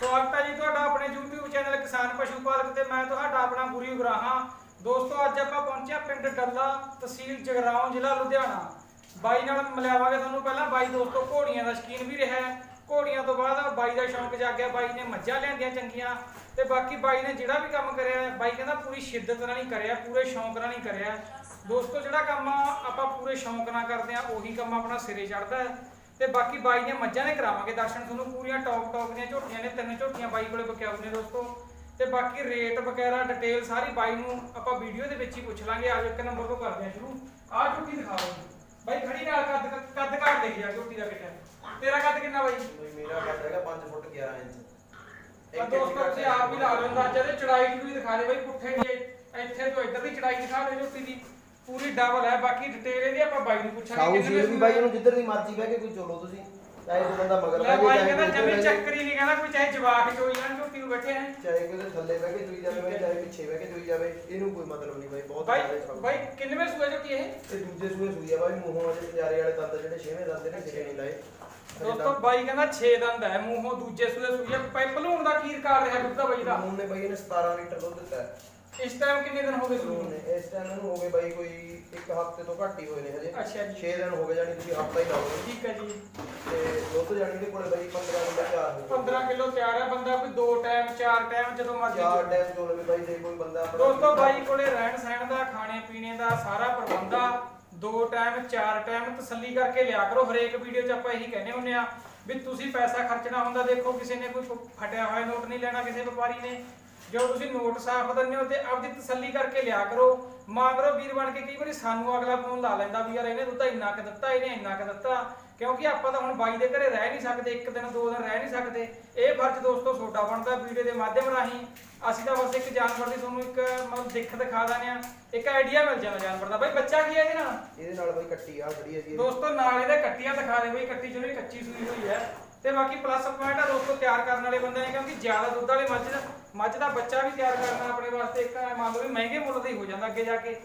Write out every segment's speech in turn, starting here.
ਸਵਾਗਤ ਹੈ ਜੀ ਤੁਹਾਡਾ ਆਪਣੇ YouTube ਚੈਨਲ ਕਿਸਾਨ ਪਸ਼ੂ ਪਾਲਕ ਤੇ ਮੈਂ ਤੁਹਾਡਾ ਆਪਣਾ ਗੁਰੂ ਉਗਰਾਹਾਂ। ਦੋਸਤੋ ਅੱਜ ਆਪਾਂ ਪਹੁੰਚਿਆ ਪਿੰਡ ਡੱਲਾ ਤਹਿਸੀਲ ਜਗਰਾਉਂ ਜ਼ਿਲ੍ਹਾ ਲੁਧਿਆਣਾ। ਬਾਈ ਨਾਲ ਮਿਲਾਵਾਂਗੇ ਤੁਹਾਨੂੰ ਪਹਿਲਾਂ। ਬਾਈ ਦੋਸਤੋ ਘੋੜੀਆਂ ਦਾ ਸ਼ਕੀਨ ਵੀ ਰਿਹਾ ਹੈ। ਘੋੜੀਆਂ ਤੋਂ ਬਾਅਦ ਬਾਈ ਦਾ ਸ਼ੌਂਕ ਜਾਗਿਆ ਬਾਈ ਨੇ ਮੱਝਾਂ ਲਿਆਂਦੀਆਂ ਚੰਗੀਆਂ। ਤੇ ਬਾਕੀ ਬਾਈ ਨੇ ਜਿਹੜਾ ਵੀ ਕੰਮ ਕਰਿਆ ਹੈ, ਬਾਈ ਕਹਿੰਦਾ ਪੂਰੀ ਸ਼ਿੱਦਤ ਨਾਲ ਹੀ ਕਰਿਆ ਪੂਰੇ ਸ਼ੌਂਕ ਨਾਲ ਨਹੀਂ ਕਰਿਆ। ਦੋਸਤੋ ਜਿਹੜਾ ਕੰਮ ਆਪਾਂ ਪੂਰੇ ਸ਼ੌਂਕ ਨਾਲ ਕਰਦੇ ਆ ਉਹੀ ਕੰਮ ਆਪਣਾ ਸਿਰੇ ਚੜਦਾ ਹੈ। ਤੇ ਬਾਕੀ ਬਾਈ ਦੀਆਂ ਮੱਝਾਂ ਨੇ ਕਰਾਵਾਂਗੇ ਦਰਸ਼ਨ ਤੁਹਾਨੂੰ ਪੂਰੀਆਂ ਟੌਪ ਟੌਪ ਦੀਆਂ ਝੋਟੀਆਂ ਨੇ ਤਿੰਨ ਝੋਟੀਆਂ ਬਾਈ ਕੋਲੇ ਬਕਿਆਉ ਨੇ ਦੋਸਤੋ। ਤੇ ਬਾਕੀ ਰੇਟ ਵਗੈਰਾ ਡਿਟੇਲ ਸਾਰੀ ਬਾਈ ਨੂੰ ਆਪਾਂ ਵੀਡੀਓ ਦੇ ਵਿੱਚ ਹੀ ਪੁੱਛ ਲਾਂਗੇ। ਆਜੋ ਇੱਕ ਨੰਬਰ ਤੋਂ ਕਰਦੇ ਆ ਸ਼ੁਰੂ। ਆਹ ਝੋਟੀ ਦਿਖਾਓ ਬਾਈ ਖੜੀ ਨਾਲ ਕੱਦ ਕੱਦ ਘਾਟ ਦੇਖੀ ਆ ਝੋਟੀ ਦਾ ਕਿੰਨਾ ਤੇਰਾ ਕੱਦ ਕਿੰਨਾ ਬਾਈ? ਬਈ ਮੇਰਾ ਕੱਦ ਹੈਗਾ 5 ਫੁੱਟ 11 ਇੰਚ। ਤਾਂ ਦੋਸਤੋ ਤੁਸੀਂ ਆਪ ਵੀ ਲਾ ਲਓ ਅੰਦਾਜ਼ਾ ਤੇ ਚੜਾਈ ਵੀ ਦਿਖਾ ਦੇ ਬਾਈ ਪੁੱਠੇ ਦੀ ਇੱਥੇ ਤੋਂ ਇੱਧਰ ਦੀ ਚੜਾਈ ਦਿਖਾ ਦੇ ਝੋਟੀ ਦੀ। ਪੂਰੀ ਡਬਲ ਹੈ ਬਾਕੀ ਡਿਟੇਲ ਇਹਦੀ ਆਪਾਂ ਬਾਈ ਨੂੰ ਪੁੱਛਾਂਗੇ ਸਾਊ ਕਿੰਨੇ ਸ਼ੀਰ ਵੀ ਸੂਏ ਬਾਈ ਉਹਨੂੰ ਜਿੱਧਰ ਦੀ ਮਰਜ਼ੀ ਬਹਿ ਕੇ ਕੋਈ ਚੋਲੋ ਤੁਸੀਂ ਚਾਹੇ ਕੋਈ ਬੰਦਾ ਮਗਰ ਲੈ ਬਹਿ ਬਾਈ ਕਹਿੰਦਾ ਜਮੀ ਚੱਕਰੀ ਨਹੀਂ ਕਹਿੰਦਾ ਕੋਈ ਚਾਹੇ ਜਵਾਕ ਚੋਈ ਜਾਣ ਝੋਟੀ ਨੂੰ ਬੈਠੇ ਹੈ ਚਾਹੇ ਕੋਈ ਉਹਦੇ ਥੱਲੇ ਬਹਿ ਕੇ ਚੋਈ ਜਾਵੇ ਬਾਈ ਚਾਹੇ ਪਿੱਛੇ ਬਹਿ ਕੇ ਚੋਈ ਜਾਵੇ ਇਹਨੂੰ ਕੋਈ ਮਤਲਬ ਨਹੀਂ ਬਾਈ ਬਹੁਤ ਬਾਈ ਜ਼ਿਆਦਾ ਸਾਊ। ਬਾਈ ਕਿੰਨਵੇਂ ਸੂਏ ਝੋਟੀ ਇਹ? ਇਹ ਦੂਜੇ ਸੂਏ ਸੂਈ ਆ ਬਾਈ ਮੂੰਹੋਂ ਅਜੇ ਪਿਆਰੇ ਵਾਲੇ ਦੰਦ ਜਿਹੜੇ ਛੇਵੇਂ ਦੰਦ ਨੇ ਸਿਰੇ ਨਹੀਂ ਲਾਏ। ਦੋਸਤੋ ਬਾਈ ਕਹਿੰਦਾ 6 ਦੰਦ ਹੈ ਮੂੰਹੋਂ ਦੂਜੇ ਸੂਏ ਸੂਈ ਹੈ ਪੈਪਲੂਣ ਦਾ ਕੀ ਰਿਕਾਰਡ ਰਿਹਾ ਦੁੱਧ ਦਾ ਬਾਈ ਦਾ? ਮੂੰਹ ਨੇ ਬਾਈ ਇਹਨੇ 17 ਲੀਟਰ ਦੁੱਧ ਦਿੱਤਾ ਹੈ। ਇਸ ਟਾਈਮ ਕਿੰਨੇ ਦਿਨ ਹੋ ਗਏ ਸੂਣ ਨੂੰ ਨੇ ਇਸ ਟਾਈਮ ਇਹਨੂੰ ਹੋ ਗਏ ਬਾਈ ਕੋਈ ਇੱਕ ਹਫ਼ਤੇ ਤੋਂ ਘੱਟ ਹੀ ਹੋਏ ਨੇ ਹਜੇ। ਅੱਛਾ ਜੀ। 6 ਦਿਨ ਹੋ ਗਏ ਜਾਨੀ ਤੁਸੀਂ ਹਫ਼ਤਾ ਹੀ ਲਾਓਗੇ ਠੀਕ ਹੈ ਜੀ। ਤੇ ਦੁੱਧ ਜਾਨੀ ਦੇ ਕੋਲੇ ਬਾਈ 15 ਕਿਲੋ ਤਿਆਰ ਹੋ ਗਿਆ 15 ਕਿਲੋ ਤਿਆਰ ਹੈ ਬੰਦਾ ਕੋਈ ਦੋ ਟਾਈਮ ਚਾਰ ਟਾਈਮ ਜਦੋਂ ਮਰਜ਼ੀ ਚਾਰ। ਟਾਈਮ ਚੋਲ ਵੀ ਬਾਈ ਜੇ ਕੋਈ ਬੰਦਾ ਦੋਸਤੋ ਬਾਈ ਕੋਲੇ ਰਹਿਣ ਸਹਿਣ ਦਾ ਖਾਣੇ ਪੀਣੇ ਦਾ ਸਾਰਾ ਪ੍ਰਬੰਧ ਆ। ਦੋ ਟਾਈਮ ਚਾਰ ਟਾਈਮ ਤਸੱਲੀ ਕਰਕੇ ਲਿਆ ਕਰੋ। ਹਰੇਕ ਵੀਡੀਓ 'ਚ ਆਪਾਂ ਇਹੀ ਕਹਿੰਦੇ ਹੁੰਨੇ ਆ ਵੀ ਤੁਸੀਂ ਪੈਸਾ ਖਰਚਣਾ ਹੁੰਦਾ ਦੇਖੋ ਕਿਸੇ ਨੇ ਕੋਈ ਫਟਿਆ ਹੋਇਆ ਨੋਟ ਨਹੀਂ ਲੈਣਾ ਕਿਸੇ ਵਪਾਰੀ ਨੇ। ਜੋ ਤੁਸੀਂ ਨੋਟ ਸਾਫ਼ ਦਿੰਦੇ ਹੋ ਤੇ ਆਪਦੀ ਤਸੱਲੀ ਕਰਕੇ ਲਿਆ ਕਰੋ। ਮਾਗਰੋ ਵੀਰ ਬਣ ਕੇ ਕਈ ਵਾਰੀ ਸਾਨੂੰ ਅਗਲਾ ਫੋਨ ਲਾ ਲੈਂਦਾ ਵੀ ਯਾਰ ਇਹਨੇ ਦੁੱਧ ਇੰਨਾ ਕੁ ਦਿੱਤਾ ਇਹਨੇ ਇੰਨਾ ਕੁ ਦਿੱਤਾ। ਕਿਉਂਕਿ ਆਪਾਂ ਤਾਂ ਹੁਣ ਬਾਈ ਦੇ ਘਰੇ ਰਹਿ ਨਹੀਂ ਸਕਦੇ ਇੱਕ ਦਿਨ ਦੋ ਦਿਨ ਰਹਿ ਨਹੀਂ ਸਕਦੇ। ਇਹ ਫਰਜ਼ ਦੋਸਤੋ ਛੋਟਾ ਬਣਦਾ ਵੀਡੀਓ ਦੇ ਮਾਧਿਅਮ ਰਾਹੀਂ। ਅਸੀਂ ਤਾਂ ਬਸ ਇੱਕ ਜਾਨਵਰ ਦੀ ਤੁਹਾਨੂੰ ਇੱਕ ਮਤਲਬ ਦਿੱਖ ਦਿਖਾ ਦਿੰਦੇ ਆ ਇੱਕ ਆਈਡੀਆ ਮਿਲ ਜਾਂਦਾ ਜਾਨਵਰ ਦਾ। ਬਾਈ ਬੱਚਾ ਕੀ ਹੈ ਇਹਦੇ ਨਾਲ? ਇਹਦੇ ਨਾਲ ਬਾਈ ਕੱਟੀ ਆ ਖੜੀ ਹੈਗੀ ਦੋਸਤੋ ਨਾਲ ਇਹਦੇ ਕੱਟੀਆਂ ਦਿਖਾ ਦੇ ਬਈ ਕੱਟੀ ਜਿਹੜੀ ਕੱਚੀ ਸੂਈ ਹੋਈ ਹੈ। ਤੇ ਬਾਕੀ ਪਲੱਸ ਪੁਆਇੰਟ ਆ ਦੋਸਤੋ ਤਿਆਰ ਕਰਨ ਵਾਲੇ ਬੰਦੇ ਨੇ ਕਿਉਂਕਿ ਜ਼ਿਆਦਾ ਦੁੱਧ ਵਾਲੇ ਮੱਝ ਮੱਝ ਦਾ ਬੱਚਾ ਵੀ ਤਿਆਰ ਕਰਨਾ ਆਪਣੇ ਵਾਸਤੇ ਇੱਕ ਮੰਨ ਲਓ ਵੀ ਮਹਿੰਗੇ ਮੁੱਲ ਦਾ ਹੀ ਹੋ ਜਾਂਦਾ ਅੱਗੇ ਜਾ ਕੇ।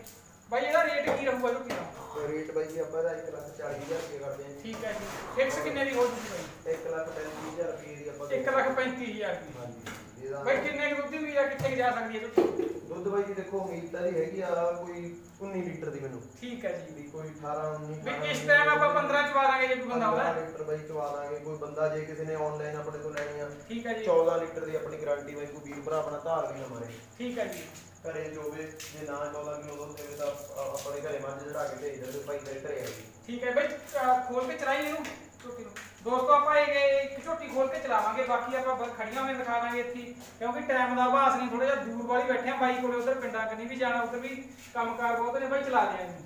ਬਾਈ ਇਹਦਾ ਰੇਟ ਕੀ ਰਹੂਗਾ ਝੋਟੀ ਦਾ ਰੇਟ ਬਾਈ ਜੀ ਆਪਾਂ ਦਾ 1 ਲੱਖ 40 ਹਜ਼ਾਰ ਰੁਪਏ ਕਰਦੇ ਹਾਂ। ਠੀਕ ਹੈ ਜੀ। ਫਿਕਸ ਕਿੰਨੇ ਦੀ ਹੋ ਜੂਗੀ ਬਾਈ? 1 ਲੱਖ 35 ਹਜ਼ਾਰ ਰੁਪਏ ਦੀ ਆਪਾਂ 1 ਲੱਖ 35000 ਦੀ। ਹਾਂਜੀ। ਇਹਦਾ ਬਾਈ ਕਿੰਨੇ ਕੁ ਦੁੱਧ ਦੀ ਵੀ ਆ ਕਿੱਥੇ ਕੁ ਜਾ ਸਕਦੀ ਹੈ ਝੋਟੀ ਦੁੱਧ ਬਾਈ ਜੀ ਦੇਖੋ ਉਮੀਦ ਤਾਂ ਦੀ ਹੈਗੀ ਆ ਕੋਈ 19 ਲੀਟਰ ਦੀ ਮੈਨੂੰ। ਠੀਕ ਹੈ ਜੀ। ਵੀ ਕੋਈ 18 19 ਵੀ ਇਸ ਟਾਈਮ ਆਪਾਂ 15 ਚਵਾ ਦਾਂਗੇ ਜੇ ਕੋਈ ਬੰਦਾ ਆਉਂਦਾ। 15 ਲੀਟਰ ਬਾਈ ਚਵਾ ਦਾਂਗੇ ਕੋਈ ਬੰਦਾ ਜੇ ਕਿਸੇ ਨੇ ਆਨਲਾਈਨ ਆਪਣੇ ਤੋਂ ਲੈਣੀ ਆ ਠੀਕ ਹੈ ਜੀ। 14 ਲੀਟਰ ਦੀ ਆਪਣੀ ਗਾਰੰਟੀ ਬਾਈ ਕੋਈ ਵੀਰ ਭਰਾ ਆਪਣਾ ਧਾਰ ਵੀ ਨਾ ਮਾਰੇ। ਠੀਕ ਹੈ ਜੀ। ਘਰੇ ਜੋਵੇ ਜੇ ਨਾ 14 ਕਿਲੋ ਦੁੱਧ ਦੇਵੇ ਤਾਂ ਆ- ਆਪਣੇ ਘਰੇ ਮੱਝ ਚੜਾ ਕੇ ਭੇਜ ਦੇਵੇ ਭਾਈ ਤੇਰੇ ਘਰੇ ਆਏਗੀ ਠੀਕ ਹੈ ਬਈ ਅਹ ਖੋਲ ਕੇ ਚਲਾਈ ਇਹਨੂੰ। ਝੋਟੀ ਨੂੰ। ਦੋਸਤੋ ਆਪਾਂ ਇਹ ਇੱਕ ਝੋਟੀ ਖੋਲ ਕੇ ਚਲਾਵਾਂਗੇ। ਬਾਕੀ ਆਪਾਂ ਬ- ਖੜੀਆਂ ਹੋਈਆਂ ਦਿਖਾ ਦਾਂਗੇ ਇੱਥੇ। ਕਿਉਂਕਿ ਟਾਈਮ ਦਾ ਆਭਾਸ ਨਹੀਂ ਥੋੜਾ ਜਿਹਾ ਦੂਰ ਵਾਲੀ ਬੈਠੇ ਆ। ਬਾਈ ਕੋਲੇ ਉਧਰ ਪਿੰਡਾਂ ਕਨੀ ਵੀ ਜਾਣਾ ਉਧਰ ਵੀ ਕੰਮਕਾਰ ਬਹੁਤ ਨੇ ਬਾਈ ਚਲਾ ਇਹਨੂੰ।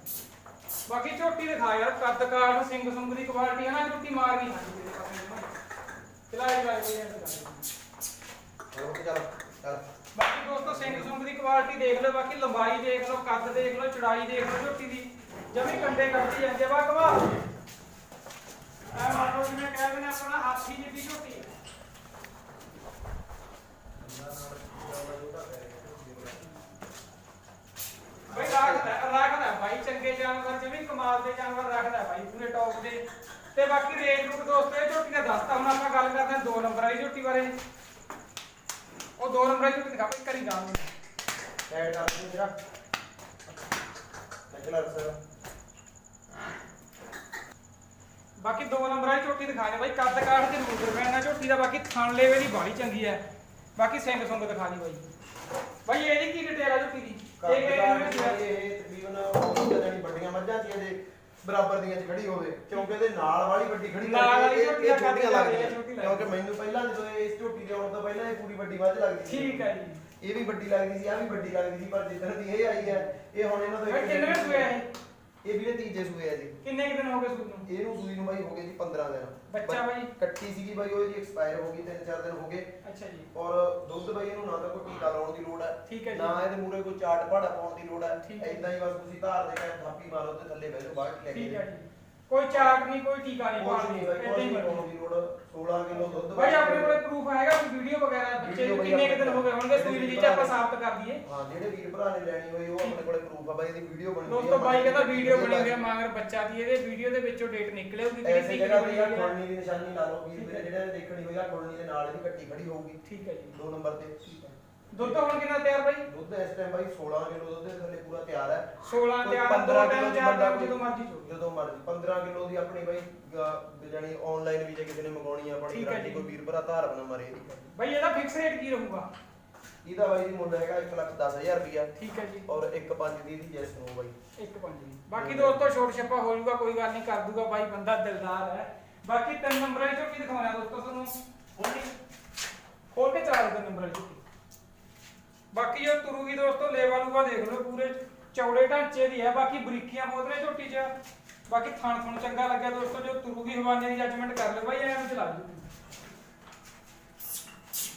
ਬਾਕੀ ਝੋਟੀ ਦਿਖਾ ਯਾਰ ਕੱਦ ਕਾਠ ਸਿੰਘ ਸੁੰਗ ਦੀ ਕੁਆਲਿਟੀ ਹੈ ਨਾ ਝੋਟੀ ਮਾਰ ਗਈ। ਪਾਸੇ ਨੂੰ। ਚਲਾਈ ਬਈ ਐਂ ਚਲਾ ਚੱਲ ਬਾਕੀ ਦੋਸਤੋ ਸਿੰਘ ਸੁੰਗ ਦੀ ਕੁਆਲਿਟੀ ਦੇਖ ਲਓ ਬਾਕੀ ਲੰਬਾਈ ਦੇਖ ਲਓ ਕੱਦ ਦੇਖ ਲਓ ਚੜਾਈ ਦੇਖ ਲਓ ਝੋਟੀ ਦੀ। ਜਮੀ ਕੰਡੇ ਕੱਢੀ ਜਾਂਦੇ ਵਾ ਕਵਾ ਐ ਮਾਰੋ ਜਿਵੇਂ ਕਹਿੰਦੇ ਨੇ ਆਪਣਾ ਹਾਥੀ ਜਿੱਡੀ ਝੋਟੀ ਹੈ ਬਈ ਰੱਖਦਾ ਰੱਖਦਾ ਬਾਈ ਚੰਗੇ ਜਾਨਵਰ ਜਿਵੇਂ ਕਮਾਲ ਦੇ ਜਾਨਵਰ ਰੱਖਦਾ ਬਾਈ ਪੂਰੇ ਟੌਪ ਦੇ ਤੇ ਬਾਕੀ ਰੇਟ ਰੂਟ ਦੋਸਤੋ ਇਹ ਝੋਟੀ ਦਾ ਦੱਸਤਾ ਹੁਣ ਆਪਾਂ ਗੱਲ ਕਰਦੇ ਹਾਂ ਦੋ ਨੰਬਰ ਵਾਲੀ ਝੋਟੀ ਬਾਰੇ ਉਹ ਦੋ ਨੰਬਰ ਵਾਲੀ ਝੋਟੀ ਦਿਖਾ ਬਈ ਕਰੀ ਗਾਂ ਨੂੰ ਐਡ ਕਰ ਦੇ ਜਰਾ ਅਗਲਾ ਸਰ ਬਾਕੀ ਦੋ ਨੰਬਰ ਵਾਲੀ ਝੋਟੀ ਦਿਖਾ ਦੇ ਬਾਈ ਕੱਦ ਕਾਠ ਤੇ ਰੂਟ ਰਵੈਣਾ ਝੋਟੀ ਦਾ ਬਾਕੀ ਥਣ ਲੇਵੇ ਦੀ ਬਾੜੀ ਚੰਗੀ ਹੈ। ਬਾਕੀ ਸਿੰਘ ਸੁੰਗ ਦਿਖਾ ਦੀ ਬਾਈ। ਬਾਈ ਇਹਦੀ ਕੀ ਡਿਟੇਲ ਆ ਝੋਟੀ ਦੀ? ਇਹ ਕਿਹੜੇ? ਇਹ ਤਕਰੀਬਨ ਉਹ ਜਿਹੜੀ ਵੱਡੀਆਂ ਮੱਝਾਂ ਦੀਆਂ ਦੇ ਬਰਾਬਰ ਦੀਆਂ ਚ ਖੜੀ ਹੋਵੇ ਕਿਉਂਕਿ ਇਹਦੇ ਨਾਲ ਵਾਲੀ ਵੱਡੀ ਖੜੀ ਨਾਲ ਵਾਲੀ ਇਹ- ਝੋਟੀ ਇਹ ਦਾ ਕੱਦ ਛੋਟੀਆਂ ਜ਼ਿਆਦਾ ਹੈ, ਲੱਗਦੀਆਂ। ਕਿਉਂਕਿ ਮੈਨੂੰ ਪਹਿਲਾਂ ਜਦੋਂ ਇਸ ਝੋਟੀ ਦੇ ਆਉਣ ਤੋਂ ਪਹਿਲਾਂ ਇਹ ਪੂਰੀ ਵੱਡੀ ਮੱਝ ਲੱਗਦੀ ਠੀਕ ਹੈ ਜੀ। ਇਹ ਵੀ ਵੱਡੀ ਲੱਗਦੀ ਸੀ ਆ ਵੀ ਵੱਡੀ ਲੱਗਦੀ ਸੀ ਪਰ ਜਿੱਦਣ ਦੀ ਇਹ ਆਈ ਹੈ ਇਹ ਹੁਣ ਇਹਨਾਂ ਤੋਂ ਕਿੰਨੇ ਸੂਏ ਹੈ ਇਹ ਵੀਰੇ ਤੀਜੇ ਸੂਏ ਆ ਜੀ। ਕਿੰਨੇ ਕੁ ਦਿਨ ਹੋ ਗਏ ਸੂਈ ਨੂੰ? ਇਹਨੂੰ ਸੂਈ ਨੂੰ ਬਾਈ ਹੋ ਗਏ ਜੀ 15 ਦਿਨ। ਬੱਚਾ ਬਾਈ? ਕੱਟੀ ਸੀਗੀ ਬਾਈ ਉਹ ਜੀ ਐਕਸਪਾਇਰ ਹੋ ਗਈ 3-4 ਦਿਨ ਹੋ ਗਏ। ਅੱਛਾ ਜੀ। ਔਰ ਦੁੱਧ ਬਾਈ ਇਹਨੂੰ ਨਾ ਤਾਂ ਕੋਈ ਟੀਕਾ ਲਾਉਣ ਦੀ ਲੋੜ ਹੈ ਠੀਕ ਹੈ ਜੀ। ਨਾ ਇਹਦੇ ਮੂਰੇ ਕੋਈ ਚਾਟ ਪਾੜਾ ਪਾਉਣ ਦੀ ਲੋੜ ਹੈ ਠੀਕ ਹੈ। ਇਦਾਂ ਹੀ ਬਸ ਤੁਸੀਂ ਧਾਰ ਦੇ ਟਾਈਮ ਥਾਪੀ ਮਾਰੋ ਤੇ ਥੱਲੇ ਬਹਿ ਜਾਓ ਬਾਹਰ ਲੈ ਕੇ ਠੀਕ ਹੈ ਜੀ। ਕੋਈ ਚਾਟ ਨਹੀਂ ਕੋਈ ਟੀਕਾ ਨਹੀਂ ਕੁਛ ਨਹੀਂ ਬਾਈ ਕੁਛ ਹੀ ਨਹੀਂ। ਪਾਉਣ ਦੀ ਲੋੜ 16 ਕਿਲੋ ਦੁੱਧ ਬਾਈ ਆਪਣੇ ਕੋਲੇ ਪ੍ਰੂਫ ਹੈਗਾ ਕੋਈ ਵੀਡੀਓ ਵਗੈਰਾ ਬੱਚੇ ਨੂੰ ਕਿੰਨੇ ਕੁ ਦਿਨ ਹੋ ਗਏ ਹੋਣਗੇ ਸੂਈ ਜਿਹੜੇ ਜੀ ਚ ਭਰਾ ਆਪਾਂ ਨੇ- ਸਾਬਤ ਕਰ ਦਈਏ। ਹਾਂ ਜਿਹੜੇ ਵੀਰ ਭਰਾ ਨੇ ਲੈਣੀ ਹੋਈ ਉਹ ਆਪਣੇ ਕੋਲੇ ਪ੍ਰੂਫ ਆ ਬਾਈ ਇਹਦੀ ਵੀਡੀਓ ਬਣੀ ਹੋਈ ਦੋਸਤੋ ਬਾਈ ਕਹਿੰਦਾ ਵੀਡੀਓ ਬਣੀ ਹੋਈ ਦਾ- ਮਾਂਗਰ ਬੱਚਾ ਦੀ ਇਹਦੇ ਵੀਡੀਓ ਦੇ ਵਿੱਚੋਂ ਡੇਟ ਨਿਕਲੇ ਹੋਊਗੀ ਕਿਹੜੀ ਤਰੀਕ ਤੇ ਬਣੀ ਹੋਈ ਖੋਲਣੀ ਦੀ ਨਿਸ਼ਾਨੀ ਲਾ ਲਓ ਵੀਰ ਵੀਰੇ ਜਿਹੜੇ ਨੇ ਦੇਖਣੀ ਹੋਈ ਆ ਖੋਲਣੀ ਦੇ ਨਾਲ ਇਹਦੀ ਕੱਟੀ ਖੜੀ ਹੋਊਗੀ। ਠੀਕ ਹੈ ਜੀ। ਦੋ ਨੰਬਰ ਤੇ। ਦੁੱਧ ਹੁਣ ਕਿੰਨਾ ਤਿਆਰ ਬਾਈ? ਦੁੱਧ ਇਸ ਟਾਈਮ ਬਾਈ 16 ਕਿਲੋ ਦੁੱਧ ਦੇ ਥੱਲੇ ਪੂਰਾ ਤਿਆਰ ਹੈ। 16 ਕੋਈ ਤਿਆਰ 15 ਦੋ ਕਿਲੋ ਦੀ ਬੰਦਾ ਜਦੋਂ ਮਰਜ਼ੀ ਚੋ। ਜਦੋਂ ਮਰਜ਼ੀ 15 ਕਿਲੋ ਦੀ ਆਪਣੀ ਬਾਈ ਜਾਣੀ ਆਨਲਾਈਨ ਵੀ ਜੇ ਕਿਸੇ ਨੇ ਮੰਗਾਉਣੀ ਆ ਆਪਣੀ ਗਾਰੰਟੀ ਜੀ। ਕੋਈ ਵੀਰ ਭਰਾ ਧਾਰ ਬਣਾ ਮਾਰੇ। ਬਾਈ ਇਹਦਾ ਫਿਕਸ ਰੇਟ ਕੀ ਰਹੂਗਾ? ਇਹਦਾ ਬਾਈ ਦੀ ਮੁੱਲ ਹੈਗਾ 1 ਲੱਖ 10000 ਰੁਪਿਆ ਠੀਕ ਹੈ ਜੀ। ਔਰ 1 5 ਦੀ ਦੀ ਜੈਸ ਨੂੰ ਬਾਈ। ਇੱਕ ਪੰਜ ਜੀ ਬਾਕੀ ਦੋਸਤੋ ਛੋਟ ਛੱਪਾ ਹੋ ਜਾਊਗਾ ਕੋਈ ਗੱਲ ਨਹੀਂ ਕਰ ਦੂਗਾ ਬਾਈ ਬੰਦਾ ਦਿਲਦਾਰ ਹੈ। ਬਾਕੀ ਤਿੰਨ ਨੰਬਰਾਂ ਚੋਂ ਕੀ ਦਿਖਾਉਣਾ ਦੋਸਤੋ ਤੁਹਾਨੂੰ। ਖੋਲ ਕੇ ਚਲਾ ਦੇ ਨੰਬਰਾਂ ਚੋਂ ਬਾਕੀ ਜੋ ਤੁਰੂਗੀ ਦੋਸਤੋ ਲੇਵਾ ਲੂਵਾ ਦੇਖ ਲਓ ਪੂਰੇ। ਚੌੜੇ ਢਾਂਚੇ ਦੀ ਹੈ ਬਾਕੀ ਬਰੀਕੀਆਂ ਬਹੁਤ ਨੇ ਝੋਟੀ 'ਚ। ਬਾਕੀ ਥਣ ਥਣ ਚੰਗਾ ਲੱਗਿਆ ਦੋਸਤੋ ਜੋ ਤੁਰੂਗੀ ਹਵਾਨੇ ਦੀ ਜੱਜਮੈਂਟ ਕਰ ਲਿਓ ਬਾਈ ਐਵੇਂ ਚਲਾ ਦਿਓ।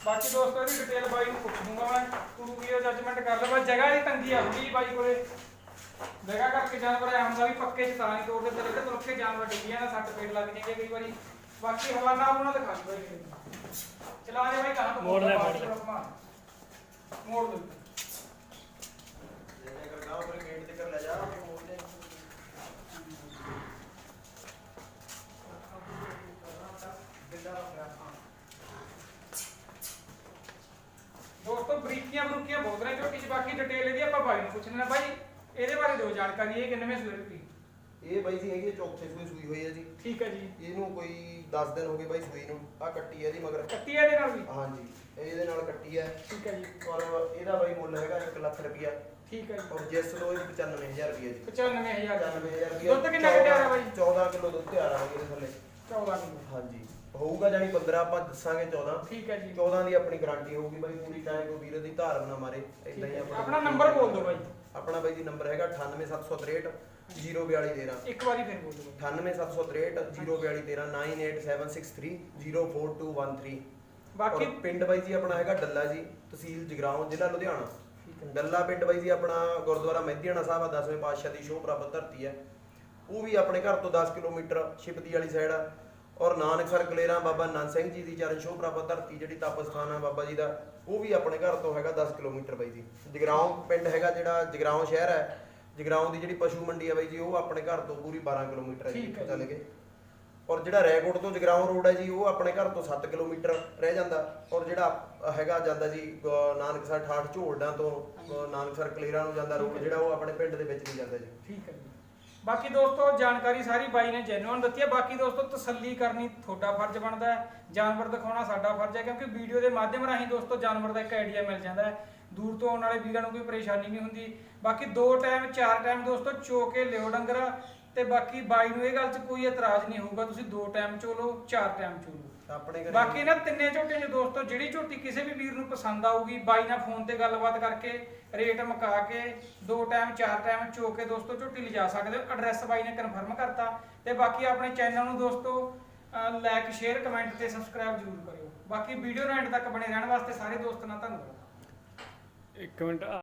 ਬਾਕੀ ਦੋਸਤੋ ਇਹਦੀ ਡਿਟੇਲ ਬਾਈ ਨੂੰ ਪੁੱਛ ਦੂੰਗਾ ਮੈਂ। ਤੁਰੂਗੀ ਉਹ ਜੱਜਮੈਂਟ ਕਰ ਲਓ ਬਸ ਜਗ੍ਹਾ ਦੀ ਤੰਗੀ ਆ ਜੀ ਬਾਈ ਕੋਲੇ। ਜਗ੍ਹਾ ਕਰਕੇ ਜਾਨਵਰ ਹੁੰਦਾ ਵੀ ਪੱਕੇ ਚ ਤਾਂ ਨਹੀਂ ਤੋੜਦੇ ਤੇਰੇ ਤੇ ਤੁਰਕੇ ਜਾਨਵਰ ਡਿੱਗੀਆਂ ਨਾ ਸੱਟ ਪੇਟ ਲੱਗ ਜਾਂਦੀ ਕਈ ਵਾਰੀ। ਬਾਕੀ ਹਵਾਨਾ ਉਹਨਾਂ ਦਿਖਾ ਦਿਓ ਬਾਈ। ਚਲਾ ਦੇ ਬਾਈ ਕਹਾਂ ਤੋਂ ਮੋੜ ਲੈ, ਮੋੜ ਲੈ। ਮੋੜ ਦੇ। ਜੇ ਕਰ ਗਾਂ ਪਰ ਗੇਟ ਤੇ ਕਰ ਲੈ ਜਾ ਮੋੜ ਦੇ। ਦੋਸਤੋ ਬਰੀਕੀਆਂ ਬਰੂਕੀਆਂ ਬਹੁਤ ਨੇ ਝੋਟੀ ਚ ਬਾਕੀ ਡਿਟੇਲ ਇਹਦੀ ਆਪਾਂ ਬਾਈ ਨੂੰ ਪੁੱਛਣਾ ਬਾਈ ਇਹਦੇ ਬਾਰੇ ਦਿਓ ਜਾਣਕਾਰੀ ਇਹ ਕਿੰਨਵੇਂ ਸੂਏ ਦੀ ਇਹ ਬਾਈ ਜੀ ਹੈਗੀ ਹੈ ਚੌਥੇ ਸੂਈ ਸੂਈ ਹੋਈ ਹੈ ਜੀ। ਠੀਕ ਹੈ ਜੀ। ਇਹਨੂੰ ਕੋਈ 10 ਦਿਨ ਹੋ ਗਏ ਬਾਈ ਸੂਈ ਨੂੰ। ਆ ਕੱਟੀ ਹੈ ਇਹਦੀ ਮਗਰ। ਕੱਟੀ ਇਹਦੇ ਨਾਲ ਵੀ? ਹਾਂਜੀ ਇਹ ਇਹਦੇ ਨਾਲ ਕੱਟੀ ਹੈ ਠੀਕ ਹੈ ਜੀ। ਔਰ ਇਹਦਾ ਬਾਈ ਮੁੱਲ ਹੈਗਾ 1 ਲੱਖ ਰੁਪਿਆ ਠੀਕ ਹੈ ਜੀ। ਔਰ ਜਿਸ ਲੋ ਇਹ 95000 ਰੁਪਿਆ ਜੀ। 95000 95000 ਰੁਪਿਆ ਦੁੱਧ ਕਿੰਨਾ ਕੁ ਤਿਆਰ ਆ ਬਾਈ? 14 ਕਿਲੋ ਦੁੱਧ ਤਿਆਰ ਆ ਇਹਦੇ ਥੱਲੇ। 14 ਕਿਲੋ। ਹਾਂਜੀ। ਹੋਊਗਾ ਜਾਨੀ 15 ਆਪਾਂ ਦੱਸਾਂਗੇ 14 ਠੀਕ ਹੈ ਜੀ। 14 ਦੀ ਆਪਣੀ ਗਾਰੰਟੀ ਹੋਊਗੀ ਬਾਈ ਪੂਰੀ ਟਾਈਮ ਕੋਈ ਵੀਰ ਦੀ ਧਾਰ ਨਾ ਮਾਰੇ। ਇਦਾਂ ਹੀ ਆਪਣਾ ਆਪਣਾ ਨੰਬਰ ਬੋਲ ਦਿਓ ਬਾਈ। ਆਪਣਾ ਬਾਈ ਜੀ ਨੰਬਰ ਹੈਗਾ 98763 04213 ਇੱਕ ਵਾਰੀ ਫਿਰ ਬੋਲ ਦਿਓ 98763 04213 98763 04213 ਬਾਕੀ ਔਰ ਪਿੰਡ ਬਾਈ ਜੀ ਆਪਣਾ ਹੈਗਾ ਡੱਲਾ ਜੀ ਤਹਿਸੀਲ ਜਗਰਾਉਂ ਜ਼ਿਲ੍ਹਾ ਲੁਧਿਆਣਾ। ਡੱਲਾ ਪਿੰਡ ਬਾਈ ਜੀ ਆਪਣਾ ਗੁਰਦੁਆਰਾ ਮਹਿਦੀਆਣਾ ਸਾਹਿਬ ਆ 10ਵੇਂ ਪਾਤਸ਼ਾਹ ਦੀ ਸ਼ੋਭ ਪ੍ਰਾਪਤ ਧਰਤੀ ਹੈ। ਉਹ ਵੀ ਆਪਣੇ ਘਰ ਤੋਂ 10 ਕਿਲੋਮੀਟਰ ਸ਼ਿਪਦੀ ਵਾਲੀ ਸਾਈਡ ਆ। ਔਰ ਨਾਨਕਸਰ ਕਲੇਰਾ ਬਾਬਾ ਸਿੰਘ ਜੀ ਦੀ ਚਰਨ ਸ਼ੋਭ ਪ੍ਰਾਪਤ ਧਰਤੀ ਜਿਹੜੀ ਤਪ ਸਥਾਨ ਆ ਬਾਬਾ ਜੀ ਦਾ ਉਹ ਵੀ ਆਪਣੇ ਘਰ ਤੋਂ ਹੈਗਾ 10 ਕਿਲੋਮੀਟਰ ਬਾਈ ਜੀ। ਜਗਰਾਉਂ ਪਿੰਡ ਹੈਗਾ ਜਿਹੜਾ ਜਗਰਾਉਂ ਸ਼ਹਿਰ ਹੈ। ਜਗਰਾਉਂ ਦੀ ਜਿਹੜੀ ਪਸ਼ੂ ਮੰਡੀ ਆ ਬਾਈ ਜੀ ਉਹ ਆਪਣੇ ਘਰ ਤੋਂ ਪੂਰੀ 12 ਕਿਲੋਮੀਟਰ ਹੈ ਜੀ ਠੀਕ ਹੈ ਚੱਲ ਗਏ ਔਰ ਜਿਹੜਾ ਰੈਕੋਟ ਤੋਂ ਜਗਰਾਉਂ ਰੋਡ ਹੈ ਜੀ ਉਹ ਆਪਣੇ ਘਰ ਤੋਂ 7 ਕਿਲੋਮੀਟਰ ਰਹਿ ਜਾਂਦਾ। ਔਰ ਜਿਹੜਾ ਹੈਗਾ ਜਾਂਦਾ ਜੀ ਅਹ ਨਾਨਕਸਰ ਠਾਠ ਝੋਲਡਾਂ ਤੋਂ ਅਹ ਨਾਨਕਸਰ ਕਲੇਰਾ ਨੂੰ ਜਾਂਦਾ ਰੋਡ ਜਿਹੜਾ ਉਹ ਆਪਣੇ ਪਿੰਡ ਦੇ ਵਿੱਚ ਨਹੀਂ ਜਾਂਦਾ ਜੀ। ਠੀਕ ਹੈ ਜੀ। ਬਾਕੀ ਦੋਸਤੋ ਜਾਣਕਾਰੀ ਸਾਰੀ ਬਾਈ ਨੇ ਜੈਨੂਅਨ ਦਿੱਤੀ ਹੈ। ਬਾਕੀ ਦੋਸਤੋ ਤਸੱਲੀ ਕਰਨੀ ਤੁਹਾਡਾ ਫਰਜ਼ ਬਣਦਾ ਹੈ। ਜਾਨਵਰ ਦਿਖਾਉਣਾ ਸਾਡਾ ਫਰਜ਼ ਹੈ ਕਿਉਂਕਿ ਵੀਡੀਓ ਦੇ ਮਾਧਿਅਮ ਰਾਹੀਂ ਦੋਸਤੋ ਜਾਨਵਰ ਦਾ ਇੱਕ ਆਈਡੀਆ ਮਿਲ ਜਾਂਦਾ ਹੈ। ਦੂਰ ਤੋਂ ਆਉਣ ਵਾਲੇ ਵੀਰਾਂ ਨੂੰ ਕੋਈ ਪਰੇਸ਼ਾਨੀ ਨਹੀਂ ਹੁੰਦੀ। ਬਾਕੀ ਦੋ ਟਾਈਮ ਚਾਰ ਟਾਈਮ ਦੋਸਤੋ ਚੋ ਕੇ ਲਿਓ ਡੰਗਰ ਤੇ ਬਾਕੀ ਬਾਈ ਨੂੰ ਇਹ ਗੱਲ 'ਚ ਕੋਈ ਇਤਰਾਜ਼ ਨਹੀਂ ਹੋਊਗਾ ਤੁਸੀਂ ਦੋ ਟਾਈਮ ਚੋ ਲਓ ਚਾਰ ਟਾਈਮ ਚੋ ਲਓ। ਤਾਂ ਆਪਣੇ ਘਰੇ ਬਾਕੀ ਨਾ ਤਿੰਨੇ ਝੋਟੀਆਂ 'ਚ ਦੋਸਤੋ ਜਿਹੜੀ ਝੋਟੀ ਕਿਸੇ ਵੀ ਵੀਰ ਨੂੰ ਪਸੰਦ ਆਊਗੀ ਬਾਈ ਨਾਲ ਫੋਨ ਤੇ ਗੱਲਬਾਤ ਕਰਕੇ ਰੇਟ ਮੁਕਾ ਕੇ ਦੋ ਟਾਈਮ ਚਾਰ ਟਾਈਮ ਚੋ ਕੇ ਦੋਸਤੋ ਝੋਟੀ ਲਿਜਾ ਸਕਦੇ ਹੋ। ਐਡਰੈਸ ਬਾਈ ਨੇ ਕਨਫਰਮ ਕਰਤਾ ਤੇ ਬਾਕੀ ਆਪਣੇ ਚੈਨਲ ਨੂੰ ਦੋਸਤੋ ਲਾਈਕ ਸ਼ੇਅਰ ਕਮੈਂਟ ਤੇ ਸਬਸਕ੍ਰਾਈਬ ਜ਼ਰੂਰ ਕਰਿਓ। ਬਾਕੀ ਵੀਡੀਓ ਨੂੰ ਐਂਡ ਤੱਕ ਬਣੇ ਰਹਿਣ ਵਾਸਤੇ ਸਾਰੇ ਦੋਸਤਾਂ ਨਾਲ ਧੰਨਵਾਦ। ਇੱਕ ਮਿੰਟ